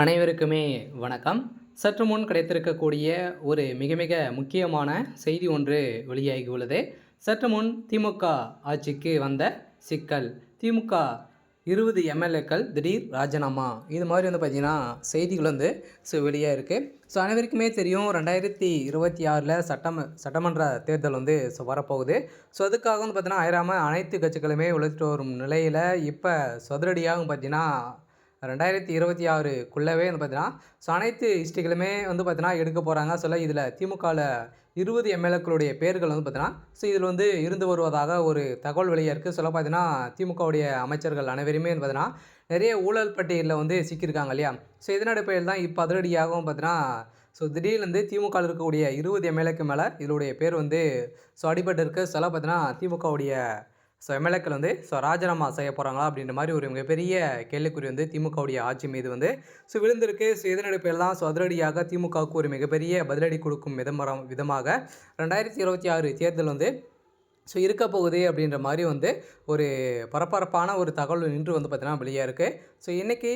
அனைவருக்குமே வணக்கம். சற்று முன் கிடைத்திருக்கக்கூடிய ஒரு மிக மிக முக்கியமான செய்தி ஒன்று வெளியாகி உள்ளது. சற்று முன் திமுக ஆட்சிக்கு வந்த சிக்கல். திமுக இருபது எம்எல்ஏக்கள் திடீர் ராஜினாமா. இது மாதிரி வந்து பார்த்திங்கன்னா செய்திகள் வந்து ஸோ வெளியாக இருக்குது ஸோ அனைவருக்குமே தெரியும் ரெண்டாயிரத்தி இருபத்தி ஆறில் சட்டம சட்டமன்ற தேர்தல் வந்து ஸோ வரப்போகுது. ஸோ அதுக்காக வந்து பார்த்திங்கன்னா அயராமல் அனைத்து கட்சிகளுமே உழைச்சிட்டு வரும் நிலையில் இப்போ சதுரடியாகவும் பார்த்திங்கன்னா ரெண்டாயிரத்தி இருபத்தி ஆறுக்குள்ளவே வந்து பார்த்தீங்கன்னா ஸோ அனைத்து ஹிஸ்ட்ரிகளுமே வந்து பார்த்தீங்கன்னா எடுக்க போகிறாங்க சொல்ல இதில் திமுகவில் இருபது எம்எல்ஏக்களுடைய பேர்கள் வந்து பார்த்தீங்கன்னா ஸோ இதில் வந்து இருந்து வருவதாக ஒரு தகவல் வெளியாக இருக்குது சொல்ல பார்த்தீங்கன்னா திமுகவுடைய அமைச்சர்கள் அனைவருமே வந்து பார்த்தீங்கன்னா நிறைய ஊழல் பட்டியலில் வந்து சிக்கியிருக்காங்க இல்லையா? ஸோ இதன் அடிப்படையில் தான் இப்போ அதிரடியாகவும் பார்த்தீங்கன்னா ஸோ திடீர்னு திமுக இருக்கக்கூடிய இருபது எம்எல்ஏக்கு மேலே இதனுடைய பேர் வந்து ஸோ அடிபட்டு இருக்குது சொல்ல பார்த்தீங்கன்னா திமுகவுடைய ஸோ எம்எல்ஏக்கள் வந்து ஸோ ராஜினாமா செய்ய போகிறாங்களா அப்படின்ற மாதிரி ஒரு மிகப்பெரிய கேள்விக்குறி வந்து திமுகவுடைய ஆட்சி மீது வந்து ஸோ விழுந்திருக்கு ஸோ இதனடிப்பெல்லாம் ஸோ அதிரடியாக திமுகவுக்கு ஒரு மிகப்பெரிய பதிலடி கொடுக்கும் விதமரம் விதமாக ரெண்டாயிரத்தி இருபத்தி ஆறு தேர்தல் வந்து ஸோ இருக்க போகுது அப்படின்ற மாதிரி வந்து ஒரு பரபரப்பான ஒரு தகவல் நின்று வந்து பார்த்தீங்கன்னா வெளியாக இருக்குது ஸோ இன்றைக்கி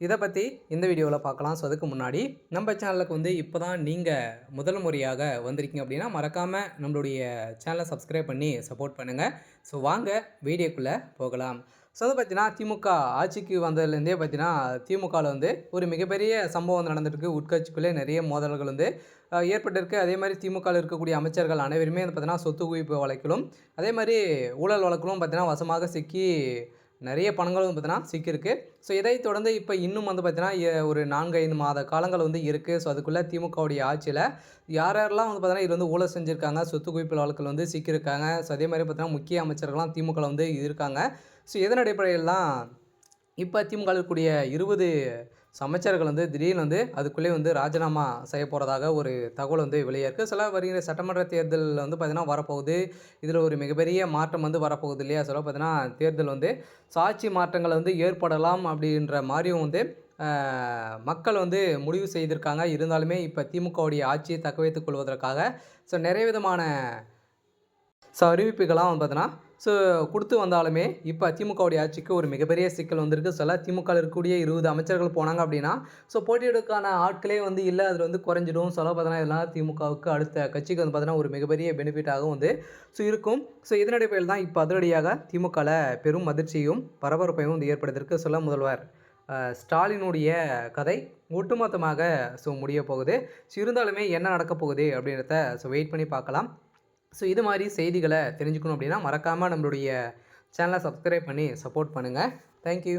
இதை பற்றி இந்த வீடியோவில் பார்க்கலாம். ஸோ அதுக்கு முன்னாடி நம்ம சேனலுக்கு வந்து இப்போ தான் நீங்கள் முதல் முறையாக வந்திருக்கீங்க அப்படின்னா மறக்காமல் நம்மளுடைய சேனலை சப்ஸ்கிரைப் பண்ணி சப்போர்ட் பண்ணுங்கள் ஸோ வாங்க வீடியோக்குள்ளே போகலாம். ஸோ வந்து பார்த்தீங்கன்னா திமுக ஆட்சிக்கு வந்ததுலேருந்தே பார்த்தீங்கன்னா திமுகவில் வந்து ஒரு மிகப்பெரிய சம்பவம் நடந்துருக்கு. உட்கட்சிக்குள்ளே நிறைய மோதல்கள் வந்து ஏற்பட்டிருக்கு. அதே மாதிரி திமுகவில் இருக்கக்கூடிய அமைச்சர்கள் அனைவருமே வந்து பார்த்தீங்கன்னா சொத்து குவிப்பு வழக்கிலும் அதே மாதிரி ஊழல் வழக்கிலும் பார்த்தீங்கன்னா வசமாக சிக்கி நிறைய பணங்களும் வந்து பார்த்தீங்கன்னா சிக்கியிருக்கு. ஸோ இதை தொடர்ந்து இப்போ இன்னும் வந்து பார்த்தீங்கன்னா ஒரு நான்கு ஐந்து மாத காலங்கள் வந்து இருக்குது ஸோ அதுக்குள்ளே திமுகவுடைய ஆட்சியில் யார் யாரெல்லாம் வந்து பார்த்தீங்கன்னா இது வந்து ஊழல் செஞ்சுருக்காங்க சொத்து குவிப்பு வழக்கில் வந்து சிக்கியிருக்காங்க. ஸோ அதே மாதிரி பார்த்தீங்கன்னா முக்கிய அமைச்சர்கள்லாம் திமுகவில் வந்து இருக்காங்க. ஸோ இதன் அடிப்படையில் தான் இப்போ திமுக இருக்கக்கூடிய இருபது அமைச்சர்கள் வந்து திடீர்னு வந்து அதுக்குள்ளே வந்து ராஜினாமா செய்ய போகிறதாக ஒரு தகவல் வந்து வெளியாயிருக்கு இருக்குது சில வருகிற சட்டமன்ற தேர்தலில் வந்து பார்த்திங்கன்னா வரப்போகுது. இதில் ஒரு மிகப்பெரிய மாற்றம் வந்து வரப்போகுது இல்லையா? சொல்ல பார்த்தீங்கன்னா தேர்தல் வந்து சாட்சி மாற்றங்கள் வந்து ஏற்படலாம் அப்படின்ற மாதிரியும் வந்து மக்கள் வந்து முடிவு செய்திருக்காங்க. இருந்தாலுமே இப்போ திமுகவுடைய ஆட்சியை தக்க வைத்துக் கொள்வதற்காக. ஸோ நிறைய விதமான ஸோ அறிவிப்புகள்லாம் வந்து பார்த்தீங்கன்னா ஸோ கொடுத்து வந்தாலுமே இப்போ திமுகவுடைய ஆட்சிக்கு ஒரு மிகப்பெரிய சிக்கல் வந்திருக்கு. சொல்ல திமுக இருக்கக்கூடிய இருபது அமைச்சர்கள் போனாங்க அப்படின்னா ஸோ போட்டியிடுக்கான ஆட்களே வந்து இல்லை அதில் வந்து குறைஞ்சிடும். சொல்ல பார்த்தீங்கன்னா இதெல்லாம் திமுகவுக்கு அடுத்த கட்சிக்கு வந்து பார்த்தீங்கன்னா ஒரு மிகப்பெரிய பெனிஃபிட்டாகவும் வந்து ஸோ இருக்கும். ஸோ இதன் தான் இப்போ அதிரடியாக திமுகவில் பெரும் அதிர்ச்சியும் பரபரப்பையும் வந்து ஏற்படுத்திருக்கு சொல்ல முதல்வர். ஸ்டாலினுடைய கதை ஒட்டுமொத்தமாக ஸோ முடிய போகுது. ஸோ இருந்தாலுமே என்ன நடக்க போகுது அப்படின்றத ஸோ வெயிட் பண்ணி பார்க்கலாம். ஸோ இது மாதிரி செய்திகளை தெரிஞ்சுக்கணும் அப்படின்னா மறக்காமல் நம்மளுடைய சேனலை சப்ஸ்கிரைப் பண்ணி சப்போர்ட் பண்ணுங்கள் தேங்க்யூ